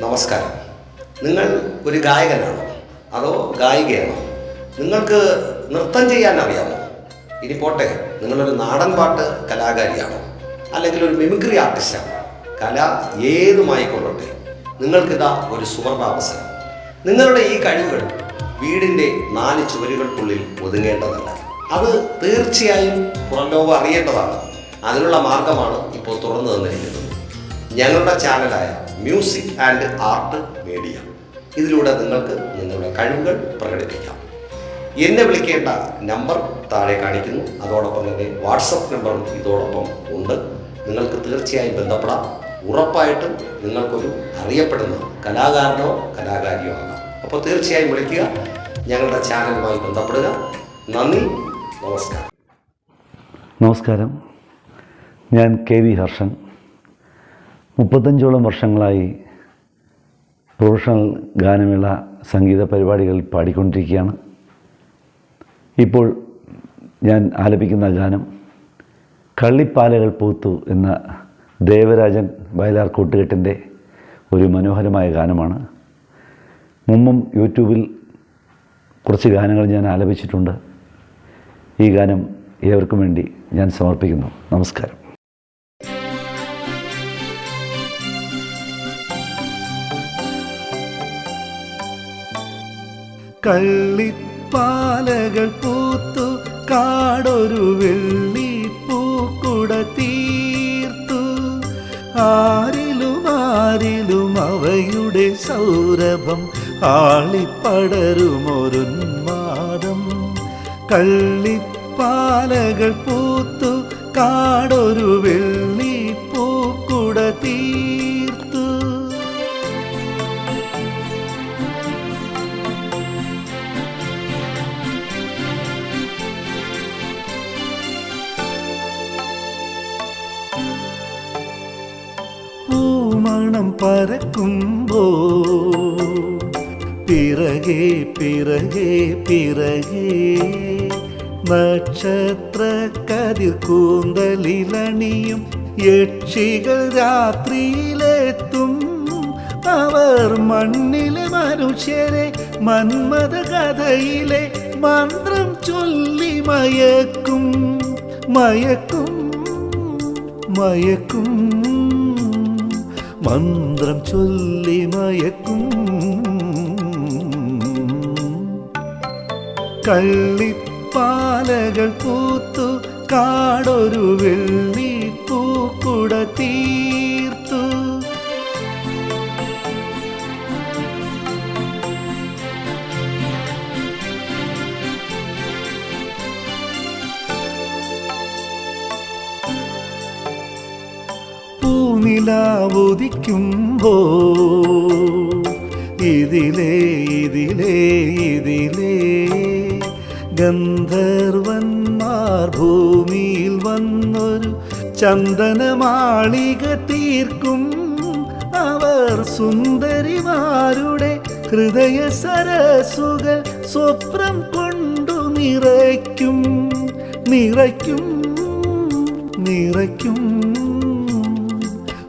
നമസ്കാരം. നിങ്ങൾ ഒരു ഗായകനാണോ? അതോ ഗായികയാണോ? നിങ്ങൾക്ക് നൃത്തം ചെയ്യാൻ അറിയാമോ? ഇനി പോട്ടെ നിങ്ങളൊരു നാടൻ പാട്ട് കലാകാരിയാണോ? അല്ലെങ്കിൽ ഒരു മിമിക്രി ആർട്ടിസ്റ്റാണോ കല ഏതുമായിക്കൊള്ളട്ടെ നിങ്ങൾക്കിതാ ഒരു സുവർണാവസരം. നിങ്ങളുടെ ഈ കഴിവുകൾ വീടിന്റെ നാല് ചുവരുകൾക്കുള്ളിൽ ഒതുങ്ങേണ്ടതല്ല. അത് തീർച്ചയായും പുറം ലോകം അറിയേണ്ടതാണ്. അതിനുള്ള മാർഗമാണ് ഇപ്പോൾ തുറന്നു തന്നിരിക്കുന്നത്. ഞങ്ങളുടെ ചാനലായ മ്യൂസിക് ആൻഡ് ആർട്ട് മീഡിയ ഇതിലൂടെ നിങ്ങൾക്ക് നിങ്ങളുടെ കഴിവുകൾ പ്രകടിപ്പിക്കാം. എന്നെ വിളിക്കേണ്ട നമ്പർ താഴെ കാണിക്കുന്നു. അതോടൊപ്പം തന്നെ വാട്സപ്പ് നമ്പറും ഇതോടൊപ്പം ഉണ്ട്. നിങ്ങൾക്ക് തീർച്ചയായും ബന്ധപ്പെടാം. ഉറപ്പായിട്ടും നിങ്ങൾക്കൊരു അറിയപ്പെടുന്ന കലാകാരനോ കലാകാരിയോ ആകാം. അപ്പോൾ തീർച്ചയായും വിളിക്കുക. ഞങ്ങളുടെ ചാനലുമായി ബന്ധപ്പെടുക. നന്ദി. നമസ്കാരം. നമസ്കാരം. ഞാൻ കെ വി ഹർഷൻ. മുപ്പത്തഞ്ചോളം വർഷങ്ങളായി പ്രൊഫഷണൽ ഗാനമേള സംഗീത പരിപാടികൾ പാടിക്കൊണ്ടിരിക്കുകയാണ്. ഇപ്പോൾ ഞാൻ ആലപിക്കുന്ന ഗാനം കള്ളിപ്പാലകൾ പൂത്തു എന്ന ദേവരാജൻ വയലാർ കൂട്ടുകെട്ടിന്റെ ഒരു മനോഹരമായ ഗാനമാണ്. മുമ്പും യൂട്യൂബിൽ കുറച്ച് ഗാനങ്ങൾ ഞാൻ ആലപിച്ചിട്ടുണ്ട്. ഈ ഗാനം ഏവർക്കും വേണ്ടി ഞാൻ സമർപ്പിക്കുന്നു. നമസ്കാരം. കള്ളിപ്പാലകൾ പൂത്തു കാടൊരു വെള്ളി പൂക്കുട തീർത്തു. ആരിലും ആരിലും അവയുടെ സൗരഭം ആളിപ്പടരുമൊരുന്മാദം കള്ളിപ്പാലകൾ പൂത്തു കാടൊരു വെള്ളി പൂക്കുട തീർത്തു പൂമണം പരക്കുമ്പോ പിറകെ പിറകെ പിറകെ. നക്ഷത്ര കതിർ കൂന്തലിലണിയും യക്ഷികൾ രാത്രിയിലെത്തും. അവർ മണ്ണിലെ മനുഷ്യരെ മന്മത കഥയിലെ മന്ത്രം ചൊല്ലി മയക്കും മയക്കും മയക്കും. മന്ത്രം ചൊല്ലി മയക്കും. കള്ളിപ്പാലകൾ പൂത്തു കാടൊരു വെള്ളി പൂക്കുട പൂനിലാവുദിക്കുമ്പോ ഇതിലേ ഇതിലേ ഇതിലേ ഗന്ധർവന്മാർ ഭൂമിയിൽ വന്നൊരു ചന്ദനമാളിക തീർക്കും. അവർ സുന്ദരിമാരുടെ ഹൃദയ സരസുകൾ സ്വപ്നം കൊണ്ടു നിറയ്ക്കും. നിറയ്ക്കും നിറയ്ക്കും.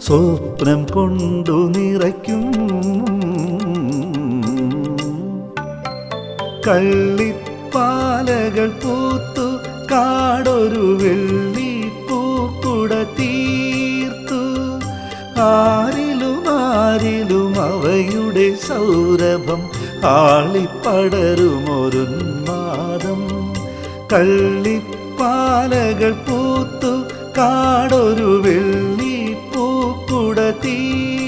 സ്വപ്നം കൊണ്ടു നിറയ്ക്കും. കള്ളിപ്പാലകൾ പൂത്തു കാടൊരു വെള്ളി പൂക്കുട തീർത്തു. ആരിലും ആരിലും അവയുടെ സൗരഭം ആളിപ്പടരുമൊരുന്മാദം കള്ളിപ്പാലകൾ പൂത്തു കാടൊരു വെള്ളി തീർത്തു